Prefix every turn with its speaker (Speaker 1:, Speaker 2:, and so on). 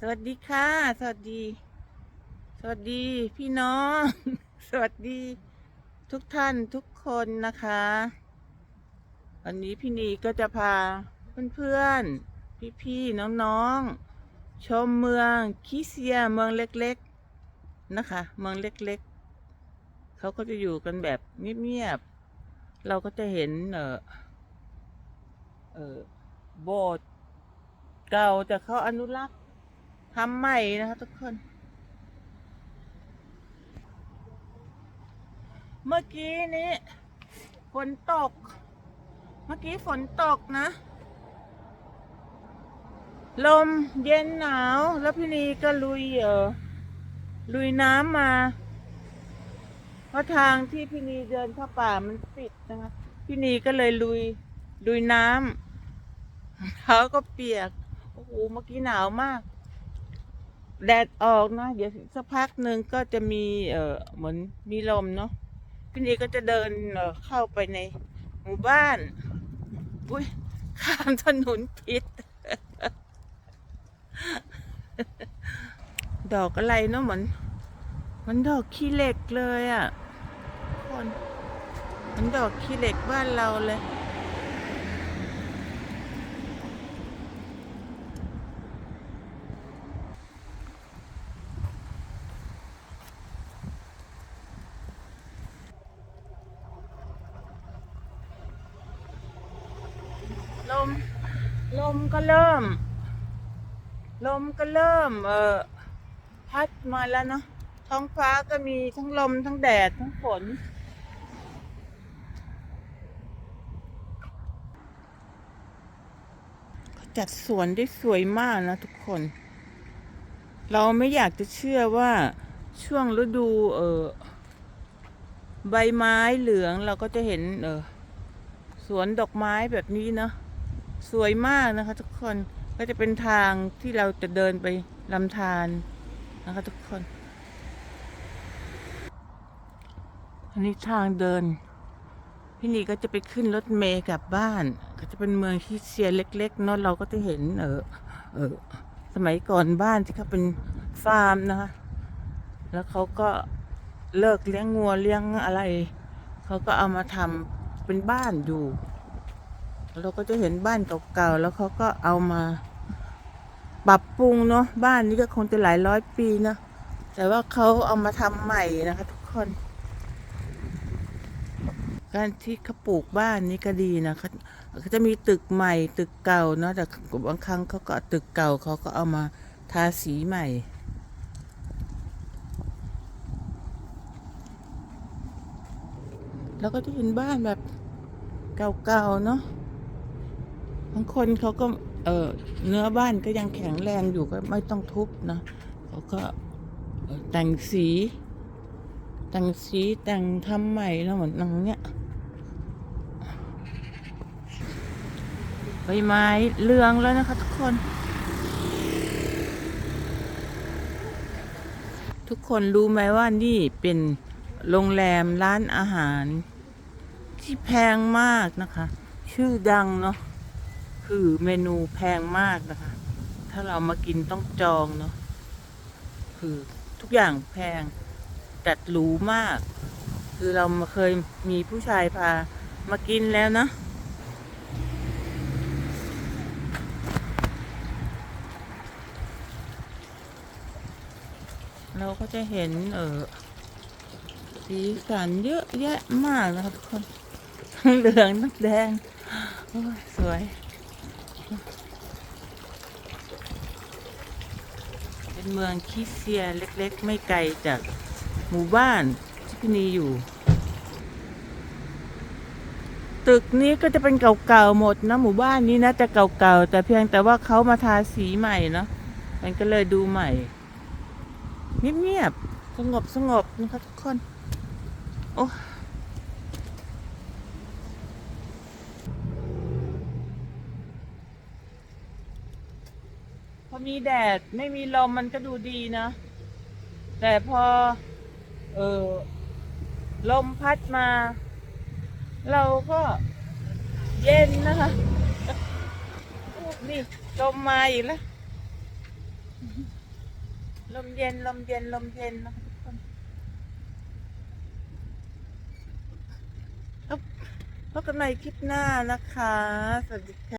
Speaker 1: สวัสดีค่ะ สวัสดี สวัสดีพี่น้อง สวัสดีทุกท่านทุกคนนะคะ วันนี้พี่นีก็จะพาเพื่อนๆ พี่ๆ น้องๆ ชมเมืองคิเซียเมืองเล็กๆนะคะ เมืองเล็กๆ เขาก็จะอยู่กันแบบเงียบๆ เราก็จะเห็นเออเออโบสถ์เก่าแต่เขาอนุรักษ์ ทำใหม่นะคะทุกคน เมื่อกี้นี้ฝนตก เมื่อกี้ฝนตกนะ ลมเย็นหนาว แล้วพี่นีก็ลุยเออลุยน้ำมา เพราะทางที่พี่นีเดินเข้าป่ามันปิดนะคะ พี่นีก็เลยลุยลุยน้ำเขาก็เปียก โอ้โห เมื่อกี้หนาวมาก แดดออกนะเดี๋ยวสักพักหนึ่งก็จะมีเออเหมือนมีลมเนาะพี่นีก็จะเดินเอ่อเข้าไปในหมู่บ้านอุ้ยข้ามถนนผิดดอกอะไรเนาะเหมือนเหมันดอกขี้เหล็กเลยอะ่ะคนเหมันดอกขี้เหล็กบ้านเราเลย ลม ล มก็เริ่ม ลมก็เริ่ม เออพัดมาแล้วเนาะท้องฟ้าก็มีทั้งลมทั้งแดดทั้งฝน จัดสวนได้สวยมากนะทุกคน เราไม่อยากจะเชื่อว่าช่วงฤดู เออใบไม้เหลืองเราก็จะเห็น เออสวนดอกไม้แบบนี้เนาะ สวยมากนะคะ ทุกคนก็จะเป็นทางที่เราจะเดินไปลำธารนะคะทุกคน อันนี้ทางเดิน พี่นีก็จะไปขึ้นรถเมล์กลับบ้าน ก็จะเป็นเมืองที่เซียเล็กๆเนาะเราก็จะเห็นเออเออสมัยก่อนบ้านที่เขาเป็นฟาร์มนะคะ แล้วเขาก็เลิกเลี้ยงงัวเลี้ยงอะไร เขาก็เอามาทำเป็นบ้านอยู่ เราก็จะเห็นบ้านเก่าๆแล้วเขาก็เอามาปรับปรุงเนาะบ้านนี้ก็คงจะหลายร้อยปีนะแต่ว่าเขาเอามาทำใหม่นะคะ ทุกคน การที่เขาปลูกบ้านนี้ก็ดีนะเขาเขาจะมีตึกใหม่ตึกเก่าเนาะแต่บางครั้งเขาก็ตึกเก่าเขาก็เอามาทาสีใหม่แล้วก็จะเห็นบ้านแบบเก่าๆเนาะ บางคนเขาก็เออเนื้อบ้านก็ยังแข็งแรงอยู่ก็ไม่ต้องทุบนะเขาก็แต่งสี แต่งสีแต่งทำใหม่นะเหมือนนังเนี้ยใบไม้เรืองแล้วนะคะทุกคน ทุกคนรู้ไหมว่านี่เป็นโรงแรมร้านอาหารที่แพงมากนะคะ ชื่อดังเนาะ คือเมนูแพงมากนะคะ ถ้าเรามากินต้องจองเนาะ คือทุกอย่างแพง จัดหรูมาก คือเรามาเคยมีผู้ชายพามากินแล้วนะ เราก็จะเห็นเออสีสันเยอะแยะมากนะคะทุกคนทั้งเหลืองทั้งแดง โอ้ย สวย เมืองคิเซียเล็กๆ ไม่ไกลจากหมู่บ้านที่พี่นีอยู่ ตึกนี้ก็จะเป็นเก่าๆหมดนะหมู่บ้านนี้นะจะเก่าๆแต่เพียงแต่ว่าเขามาทาสีใหม่เนาะมันก็เลยดูใหม่เงียบๆสงบสงบๆนะคะทุกคน โอ้ พอมีแดดไม่มีลมมันก็ดูดีนะ แต่พอ เออลมพัดมา เราก็เย็นนะคะนี่ลมมาอีกแล้ว ลมเย็นลมเย็นลมเย็นนะคะทุกคนพบพบกันใหม่คลิปหน้านะคะ สวัสดีค่ะ